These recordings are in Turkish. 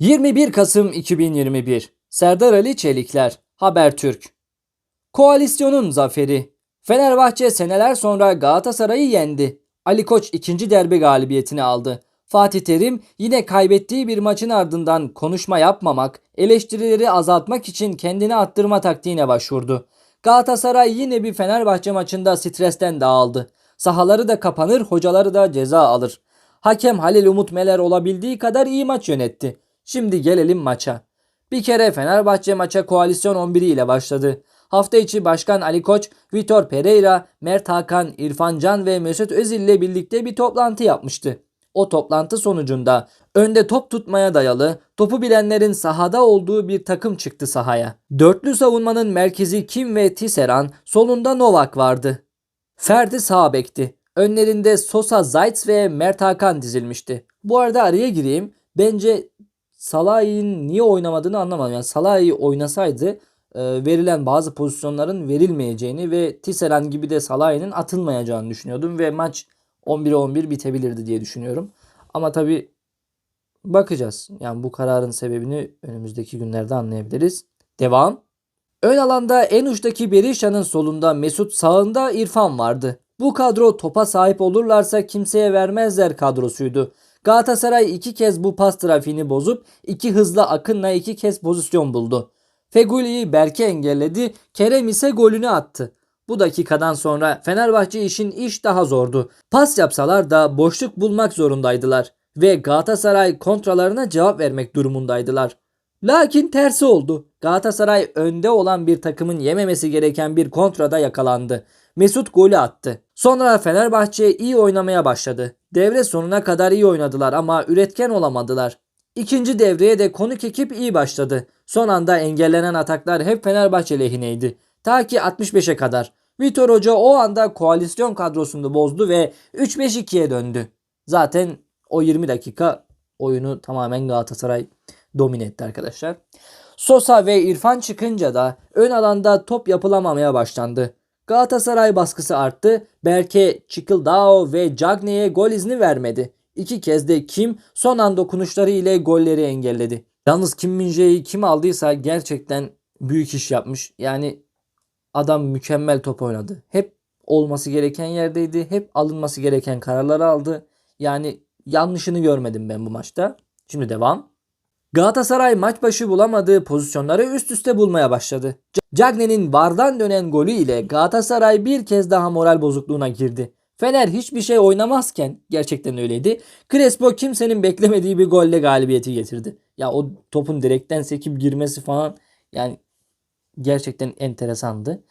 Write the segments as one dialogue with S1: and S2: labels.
S1: 21 Kasım 2021 Serdar Ali Çelikler Habertürk Koalisyonun zaferi Fenerbahçe seneler sonra Galatasaray'ı yendi. Ali Koç ikinci derbi galibiyetini aldı. Fatih Terim yine kaybettiği bir maçın ardından konuşma yapmamak, eleştirileri azaltmak için kendini attırma taktiğine başvurdu. Galatasaray yine bir Fenerbahçe maçında stresten dağıldı. Sahaları da kapanır, hocaları da ceza alır. Hakem Halil Umut Meler olabildiği kadar iyi maç yönetti. Şimdi gelelim maça. Bir kere Fenerbahçe maça koalisyon 11'i ile başladı. Hafta içi Başkan Ali Koç, Vitor Pereira, Mert Hakan, İrfan Can ve Mesut Özil ile birlikte bir toplantı yapmıştı. O toplantı sonucunda önde top tutmaya dayalı, topu bilenlerin sahada olduğu bir takım çıktı sahaya. Dörtlü savunmanın merkezi Kim ve Tisseran, solunda Novak vardı. Ferdi sağ bekti. Önlerinde Sosa, Zayt ve Mert Hakan dizilmişti. Bu arada araya gireyim. Bence Salah'ın niye oynamadığını anlamadım. Yani Salah'ı oynasaydı e, verilen bazı pozisyonların verilmeyeceğini ve Tisserand gibi de Salah'ın atılmayacağını düşünüyordum ve maç 11'e 11 bitebilirdi diye düşünüyorum. Ama tabi bakacağız. Yani bu kararın sebebini önümüzdeki günlerde anlayabiliriz. Devam. Ön alanda en uçtaki Berisha'nın solunda Mesut sağında İrfan vardı. Bu kadro topa sahip olurlarsa kimseye vermezler kadrosuydu. Galatasaray iki kez bu pas trafiğini bozup iki hızlı akınla iki kez pozisyon buldu. Feguli'yi Berke engelledi, Kerem ise golünü attı. Bu dakikadan sonra Fenerbahçe işin iş daha zordu. Pas yapsalar da boşluk bulmak zorundaydılar ve Galatasaray kontralarına cevap vermek durumundaydılar. Lakin tersi oldu. Galatasaray önde olan bir takımın yememesi gereken bir kontrada yakalandı. Mesut golü attı. Sonra Fenerbahçe iyi oynamaya başladı. Devre sonuna kadar iyi oynadılar ama üretken olamadılar. İkinci devreye de konuk ekip iyi başladı. Son anda engellenen ataklar hep Fenerbahçe lehineydi. Ta ki 65'e kadar. Vitor Hoca o anda koalisyon kadrosunu bozdu ve 3-5-2'ye döndü. Zaten o 20 dakika oyunu tamamen Galatasaray domine etti arkadaşlar. Sosa ve İrfan çıkınca da ön alanda top yapılamamaya başlandı. Galatasaray baskısı arttı. Berke, Çıkıldao ve Cagney'e gol izni vermedi. İki kez de Kim son an dokunuşları ile golleri engelledi. Yalnız Kim Minje'yi kim aldıysa gerçekten büyük iş yapmış. Yani adam mükemmel top oynadı. Hep olması gereken yerdeydi. Hep alınması gereken kararları aldı. Yani yanlışını görmedim ben bu maçta. Şimdi devam. Galatasaray maç başı bulamadığı pozisyonları üst üste bulmaya başladı. Cagney'in vardan dönen golü ile Galatasaray bir kez daha moral bozukluğuna girdi. Fener hiçbir şey oynamazken gerçekten öyleydi. Crespo kimsenin beklemediği bir golle galibiyeti getirdi. Ya o topun direkten sekip girmesi falan yani gerçekten enteresandı.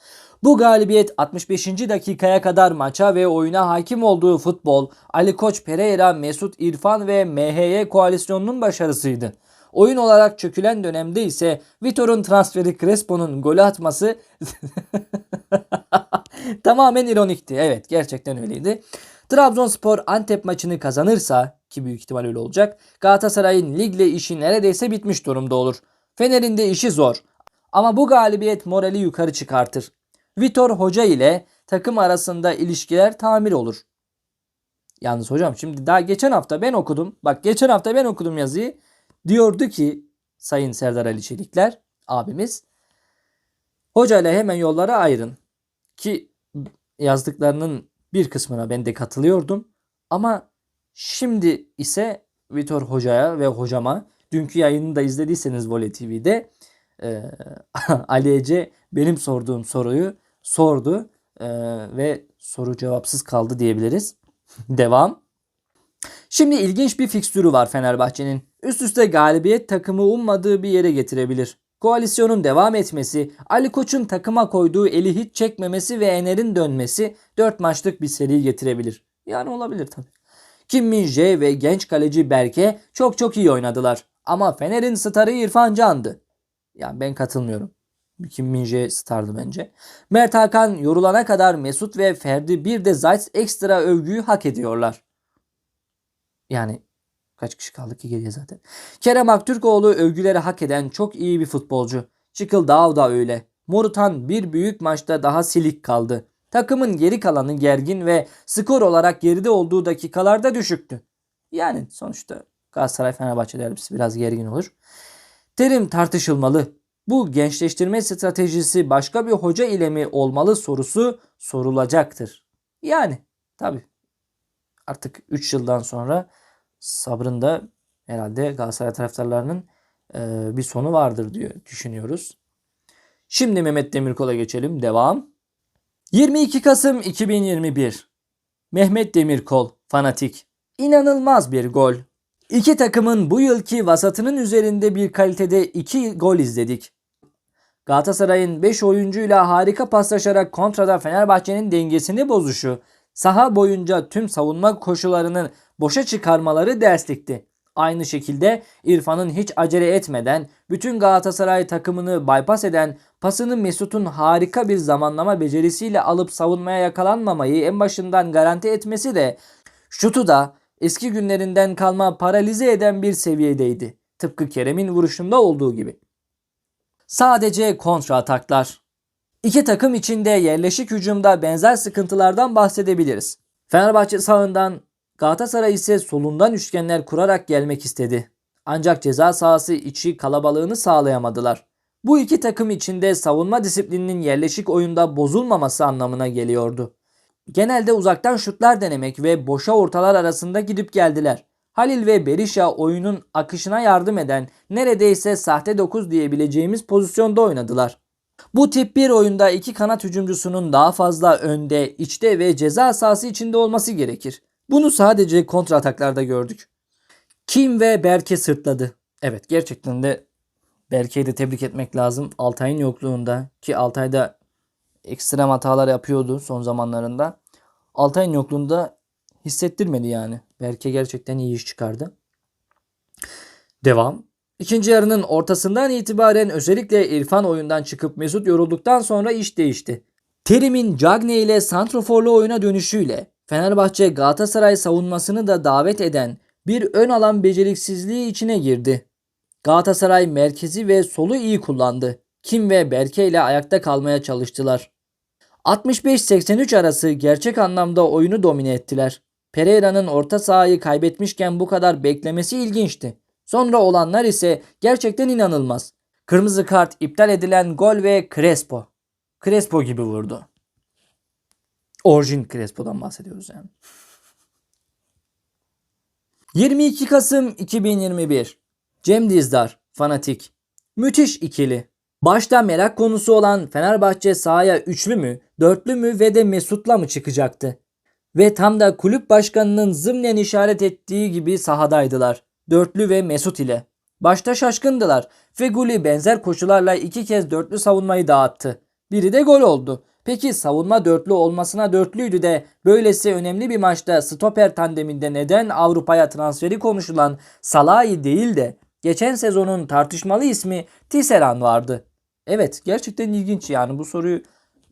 S1: Bu galibiyet 65. dakikaya kadar maça ve oyuna hakim olduğu futbol, Ali Koç Pereira, Mesut İrfan ve MHY koalisyonunun başarısıydı. Oyun olarak çökülen dönemde ise Vitor'un transferi Crespo'nun golü atması tamamen ironikti. Evet gerçekten öyleydi. Trabzonspor Antep maçını kazanırsa ki büyük ihtimal öyle olacak. Galatasaray'ın ligle işi neredeyse bitmiş durumda olur. Fener'in de işi zor. Ama bu galibiyet morali yukarı çıkartır. Vitor Hoca ile takım arasında ilişkiler tamir olur. Yalnız hocam şimdi daha geçen hafta ben okudum. Bak geçen hafta ben okudum yazıyı. Diyordu ki Sayın Serdar Ali Çelikler abimiz hoca ile hemen yollara ayrın. Ki yazdıklarının bir kısmına ben de katılıyordum. Ama şimdi ise Vitor Hoca'ya ve hocama dünkü yayını da izlediyseniz Vole TV'de e, Ali Ece benim sorduğum soruyu sordu e, ve soru cevapsız kaldı diyebiliriz. Devam. Şimdi ilginç bir fikstürü var Fenerbahçe'nin. Üst üste galibiyet takımı ummadığı bir yere getirebilir. Koalisyonun devam etmesi, Ali Koç'un takıma koyduğu eli hiç çekmemesi ve Ener'in dönmesi 4 maçlık bir seri getirebilir. Yani olabilir tabii. Kim Min Jae ve genç kaleci Berke çok çok iyi oynadılar. Ama Fener'in starı İrfan Can'dı. Yani ben katılmıyorum. Kim Min Jae stardı bence. Mert Hakan yorulana kadar Mesut ve Ferdi bir de Zayt ekstra övgüyü hak ediyorlar. Yani kaç kişi kaldı ki geriye zaten. Kerem Aktürkoğlu övgüleri hak eden çok iyi bir futbolcu. Çıkıl Dağ da öyle. Morutan bir büyük maçta daha silik kaldı. Takımın geri kalanı gergin ve skor olarak geride olduğu dakikalarda düşüktü. Yani sonuçta Galatasaray Fenerbahçe derbisi biraz gergin olur. Terim tartışılmalı. Bu gençleştirme stratejisi başka bir hoca ile mi olmalı sorusu sorulacaktır. Yani tabi artık 3 yıldan sonra sabrın da herhalde Galatasaray taraftarlarının e, bir sonu vardır diyor düşünüyoruz. Şimdi Mehmet Demirkol'a geçelim. Devam. 22 Kasım 2021. Mehmet Demirkol, fanatik. İnanılmaz bir gol. İki takımın bu yılki vasatının üzerinde bir kalitede iki gol izledik. Galatasaray'ın 5 oyuncuyla harika paslaşarak kontrada Fenerbahçe'nin dengesini bozuşu, saha boyunca tüm savunma koşularının boşa çıkarmaları derslikti. Aynı şekilde İrfan'ın hiç acele etmeden bütün Galatasaray takımını bypass eden pasını Mesut'un harika bir zamanlama becerisiyle alıp savunmaya yakalanmamayı en başından garanti etmesi de şutu da eski günlerinden kalma paralize eden bir seviyedeydi. Tıpkı Kerem'in vuruşunda olduğu gibi. Sadece kontra ataklar. İki takım içinde yerleşik hücumda benzer sıkıntılardan bahsedebiliriz. Fenerbahçe sağından Galatasaray ise solundan üçgenler kurarak gelmek istedi. Ancak ceza sahası içi kalabalığını sağlayamadılar. Bu iki takım içinde savunma disiplininin yerleşik oyunda bozulmaması anlamına geliyordu. Genelde uzaktan şutlar denemek ve boşa ortalar arasında gidip geldiler. Halil ve Berisha oyunun akışına yardım eden neredeyse sahte 9 diyebileceğimiz pozisyonda oynadılar. Bu tip bir oyunda iki kanat hücumcusunun daha fazla önde, içte ve ceza sahası içinde olması gerekir. Bunu sadece kontra ataklarda gördük. Kim ve Berke sırtladı. Evet gerçekten de Berke'yi de tebrik etmek lazım. Altay'ın yokluğunda ki Altay'da ekstrem hatalar yapıyordu son zamanlarında. Altay'ın yokluğunda hissettirmedi yani. Berke gerçekten iyi iş çıkardı. Devam. İkinci yarının ortasından itibaren özellikle İrfan oyundan çıkıp Mesut yorulduktan sonra iş değişti. Terim'in Cagne ile santroforlu oyuna dönüşüyle Fenerbahçe Galatasaray savunmasını da davet eden bir ön alan beceriksizliği içine girdi. Galatasaray merkezi ve solu iyi kullandı. Kim ve Berke ile ayakta kalmaya çalıştılar. 65-83 arası gerçek anlamda oyunu domine ettiler. Pereira'nın orta sahayı kaybetmişken bu kadar beklemesi ilginçti. Sonra olanlar ise gerçekten inanılmaz. Kırmızı kart, iptal edilen gol ve Crespo. Crespo gibi vurdu. Orijin Crespo'dan bahsediyoruz yani. 22 Kasım 2021. Cem Dizdar, fanatik. Müthiş ikili. Başta merak konusu olan Fenerbahçe sahaya üçlü mü, dörtlü mü ve de Mesut'la mı çıkacaktı? Ve tam da kulüp başkanının zımnen işaret ettiği gibi sahadaydılar. Dörtlü ve Mesut ile. Başta şaşkındılar. Feguli benzer koşularla iki kez dörtlü savunmayı dağıttı. Biri de gol oldu. Peki savunma dörtlü olmasına dörtlüydü de böylesi önemli bir maçta stoper tandeminde neden Avrupa'ya transferi konuşulan Salahi değil de geçen sezonun tartışmalı ismi Tisserand vardı. Evet gerçekten ilginç yani bu soruyu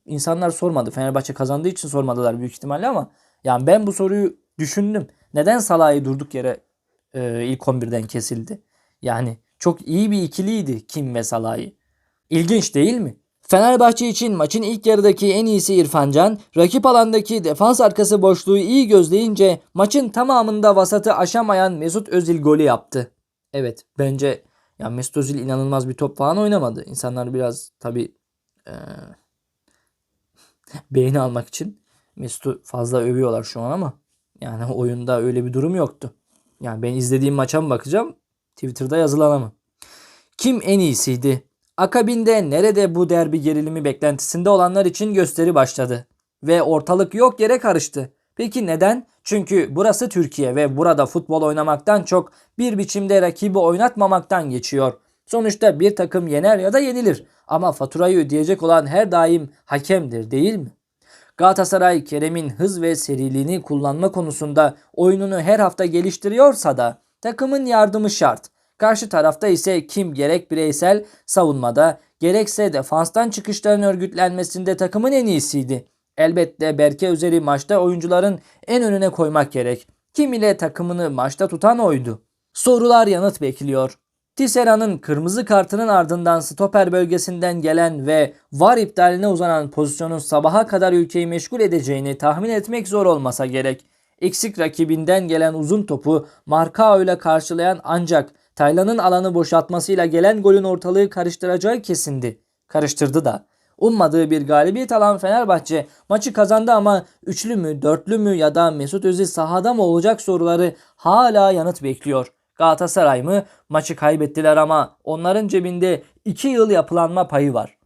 S1: insanlar sormadı. Fenerbahçe kazandığı için sormadılar büyük ihtimalle ama yani ben bu soruyu düşündüm. Neden Salah'ı durduk yere e, ilk 11'den kesildi? Yani çok iyi bir ikiliydi Kim ve Salah'ı. İlginç değil mi? Fenerbahçe için maçın ilk yarıdaki en iyisi İrfan Can, rakip alandaki defans arkası boşluğu iyi gözleyince maçın tamamında vasatı aşamayan Mesut Özil golü yaptı. Evet bence ya Mesut Özil inanılmaz bir top falan oynamadı. İnsanlar biraz tabi e, beğeni almak için Mesut'u fazla övüyorlar şu an ama yani oyunda öyle bir durum yoktu. Yani ben izlediğim maça mı bakacağım? Twitter'da yazılana mı? Kim en iyisiydi? Akabinde nerede bu derbi gerilimi beklentisinde olanlar için gösteri başladı. Ve ortalık yok yere karıştı. Peki neden? Çünkü burası Türkiye ve burada futbol oynamaktan çok bir biçimde rakibi oynatmamaktan geçiyor. Sonuçta bir takım yener ya da yenilir ama faturayı ödeyecek olan her daim hakemdir değil mi? Galatasaray Kerem'in hız ve seriliğini kullanma konusunda oyununu her hafta geliştiriyorsa da takımın yardımı şart. Karşı tarafta ise kim gerek bireysel savunmada gerekse defanstan çıkışların örgütlenmesinde takımın en iyisiydi. Elbette Berke Özer'i maçta oyuncuların en önüne koymak gerek. Kim ile takımını maçta tutan oydu. Sorular yanıt bekliyor. Tisserand'ın kırmızı kartının ardından stoper bölgesinden gelen ve var iptaline uzanan pozisyonun sabaha kadar ülkeyi meşgul edeceğini tahmin etmek zor olmasa gerek. Eksik rakibinden gelen uzun topu Marcao ile karşılayan ancak Taylan'ın alanı boşaltmasıyla gelen golün ortalığı karıştıracağı kesindi. Karıştırdı da. Ummadığı bir galibiyet alan Fenerbahçe maçı kazandı ama üçlü mü, dörtlü mü ya da Mesut Özil sahada mı olacak soruları hala yanıt bekliyor. Galatasaray mı? Maçı kaybettiler ama onların cebinde 2 yıl yapılanma payı var.